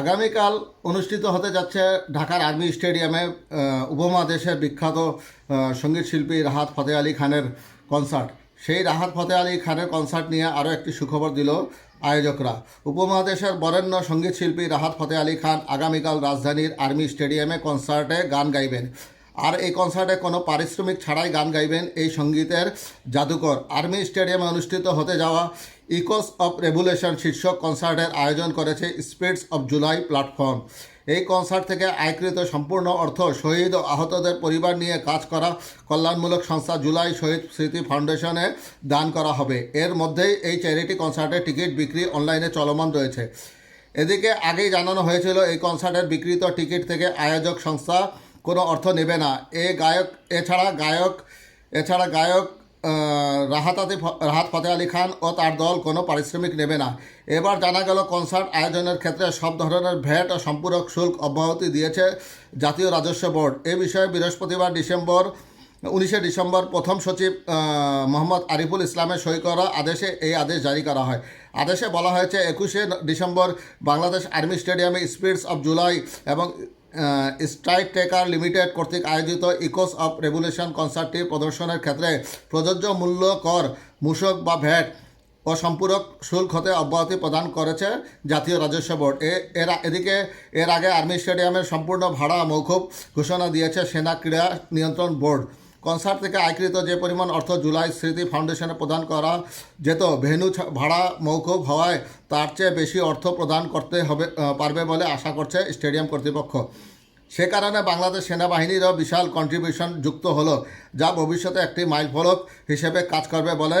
আগামীকাল অনুষ্ঠিত হতে যাচ্ছে ঢাকার আর্মি স্টেডিয়ামে উপমহাদেশের বিখ্যাত সংগীত শিল্পী রাহাত ফতে আলী খানের কনসার্ট সেই রাহাত ফতে আলী খানের কনসার্ট নিয়ে আরও একটি সুখবর দিল আয়োজকরা। উপমহাদেশের বরেণ্য সংগীত শিল্পী রাহাত ফতে আলী খান আগামীকাল রাজধানীর আর্মি স্টেডিয়ামে কনসার্টে গান গাইবেন। আর এই কনসার্টে কোনো পারিশ্রমিক ছাড়াই গান গাইবেন এই সঙ্গীতের জাদুকর। আর্মি স্টেডিয়ামে অনুষ্ঠিত হতে যাওয়া ইকোস অফ রেভুলেশন শীর্ষক কনসার্টের আয়োজন করেছে স্পিরিটস অফ জুলাই প্ল্যাটফর্ম। এই কনসার্ট থেকে আয়কৃত সম্পূর্ণ অর্থ শহীদ ও আহতদের পরিবার নিয়ে কাজ করা কল্যাণমূলক সংস্থা জুলাই শহীদ স্মৃতি ফাউন্ডেশনে দান করা হবে। এর মধ্যেই এই চ্যারিটি কনসার্টের টিকিট বিক্রি অনলাইনে চলমান রয়েছে। এদিকে আগেই জানানো হয়েছিল, এই কনসার্টের বিক্রিত টিকিট থেকে আয়োজক সংস্থা কোনো অর্থ নেবে না। এ গায়ক, এছাড়া গায়ক এছাড়া গায়ক আহ, রাহাত ফতে আলী খান ও তার দল কোনো পারিশ্রমিক নেবে না। এবার জানা গেল কনসার্ট আয়োজনের ক্ষেত্রে সব ধরনের ভ্যাট ও সম্পূরক শুল্ক অব্যাহতি দিয়েছে জাতীয় রাজস্ব বোর্ড। এ বিষয়ে বৃহস্পতিবার ডিসেম্বর উনিশে ডিসেম্বর প্রথম সচিব মোহাম্মদ আরিফুল ইসলামের সই করা আদেশে এই আদেশ জারি করা হয়। আদেশে বলা হয়েছে একুশে ডিসেম্বর বাংলাদেশ আর্মি স্টেডিয়ামে স্পিরিটস অব জুলাই এবং স্ট্রাইক টেকার লিমিটেড কর্তৃক আয়োজিত ইকোস অফ রেগুলেশন কনসার্টটি প্রদর্শনের ক্ষেত্রে প্রযোজ্য মূল্য, কর, মূসক বা ভ্যাট ও সম্পূরক শুল্ক হতে অব্যাহতি প্রদান করেছে জাতীয় রাজস্ব বোর্ড। এর, এদিকে এর আগে আর্মি স্টেডিয়ামের সম্পূর্ণ ভাড়া মৌখুব ঘোষণা দিয়েছে সেনা ক্রীড়া নিয়ন্ত্রণ বোর্ড। কনসার্ট থেকে আয়কৃত যে পরিমাণ অর্থ জুলাই স্মৃতি ফাউন্ডেশনে প্রদান করা যেত ভেন্যু ভাড়া মৌকুব হওয়ায় তার চেয়ে বেশি অর্থ প্রদান করতে হবে পারবে বলে আশা করছে স্টেডিয়াম কর্তৃপক্ষ। সে কারণে বাংলাদেশ সেনাবাহিনীরও বিশাল কন্ট্রিবিউশন যুক্ত হলো, যা ভবিষ্যতে একটি মাইলফলক হিসেবে কাজ করবে বলে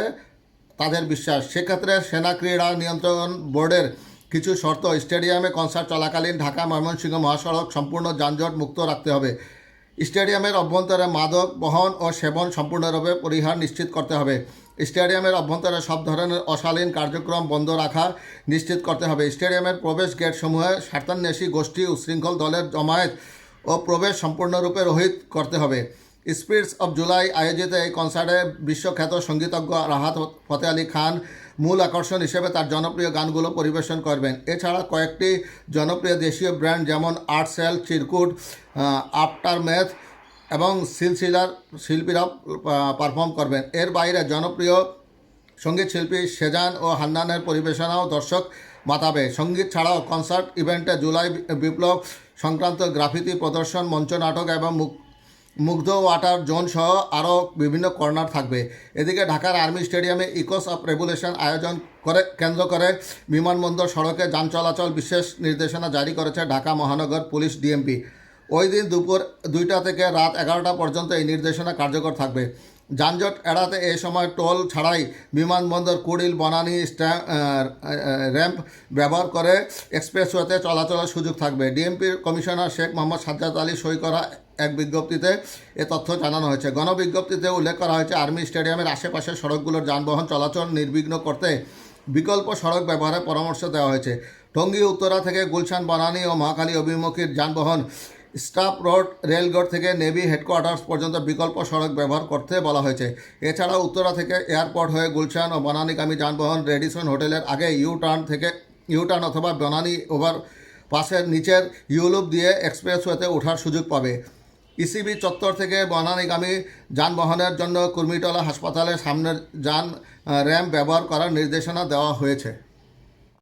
তাদের বিশ্বাস। সেক্ষেত্রে সেনা ক্রীড়া নিয়ন্ত্রণ বোর্ডের কিছু শর্ত স্টেডিয়ামে কনসার্ট চলাকালীন ঢাকা ময়মনসিংহ মহাসড়ক সম্পূর্ণ যানজট মুক্ত রাখতে হবে। স্টেডিয়ামের অভ্যন্তরে মাদক, বহন ও সেবন সম্পূর্ণরূপে পরিহার নিশ্চিত করতে হবে। স্টেডিয়ামের অভ্যন্তরে সব ধরনের অশালীন কার্যক্রম বন্ধ রাখা নিশ্চিত করতে হবে। স্টেডিয়ামের প্রবেশ গেটসমূহে স্বার্থান্বেষী গোষ্ঠী উশৃঙ্খল দলের জমায়েত ও প্রবেশ সম্পূর্ণরূপে রহিত করতে হবে। স্পিরিটস অফ জুলাই আয়োজিত এই কনসার্টে বিশ্বখ্যাত সঙ্গীতজ্ঞ রাহাত ফতে আলী খান মূল আকর্ষণ হিসেবে তার জনপ্রিয় গানগুলো পরিবেশন করবেন। এছাড়া কয়েকটি জনপ্রিয় দেশীয় ব্র্যান্ড যেমন আর্টসেল, চিরকুট আফটার ম্যাথ এবং সিলসিলার শিল্পীরা পারফর্ম করবেন। এর বাইরে জনপ্রিয় সংগীত শিল্পী সেজান ও হান্নানের পরিবেশনাও দর্শক মাতাবে সংগীত ছাড়াও কনসার্ট ইভেন্টে জুলাই বিপ্লব সংক্রান্ত গ্রাফিতি, প্রদর্শন, মঞ্চ নাটক এবং মুখ মুগ্ধ ওয়াটার জোন সহ আরও বিভিন্ন কর্নার থাকবে। এদিকে ঢাকার আর্মি স্টেডিয়ামে ইকোস অফ রেভুলেশন আয়োজন করে, কেন্দ্র করে বিমানবন্দর সড়কে যান চলাচল বিশেষ নির্দেশনা জারি করেছে ঢাকা মহানগর পুলিশ ডিএমপি। ওই দিন দুপুর দুইটা থেকে রাত এগারোটা পর্যন্ত এই নির্দেশনা কার্যকর থাকবে। যানজট এড়াতে এই সময় টোল ছাড়াই বিমানবন্দর কুড়িল, বনানী র্যাম্প ব্যবহার করে এক্সপ্রেসওয়েতে চলাচলের সুযোগ থাকবে। ডিএমপির কমিশনার শেখ মোহাম্মদ সাজ্জাদ আলী সই করা এক বিজ্ঞপ্তিতে এ তথ্য জানানো হয়েছে। গণবিজ্ঞপ্তিতে উল্লেখ করা হয়েছে, আর্মি স্টেডিয়ামের আশেপাশের সড়কগুলোর যানবাহন চলাচল নির্বিঘ্ন করতে বিকল্প সড়ক ব্যবহারের পরামর্শ দেওয়া হয়েছে। টঙ্গী, উত্তরা থেকে গুলশান, বনানী ও মহাখালী অভিমুখীর যানবাহন স্টাফ রোড রেলগেট থেকে নেভি হেডকোয়ার্টার্স পর্যন্ত বিকল্প সড়ক ব্যবহার করতে বলা হয়েছে। এছাড়া উত্তরা থেকে এয়ারপোর্ট হয়ে গুলশান ও বনানীগামী যানবাহন রেডিসন হোটেলের আগে ইউ টার্ন থেকে ইউ টার্ন অথবা বনানী ওভার পাশের নিচের ইউলুপ দিয়ে এক্সপ্রেসওয়েতে ওঠার সুযোগ পাবে। ইসিবি চত্বর থেকে বনানীগামী যানবাহনের জন্য কুর্মিটলা হাসপাতালের সামনের যান র্যাম্প ব্যবহার করার নির্দেশনা দেওয়া হয়েছে।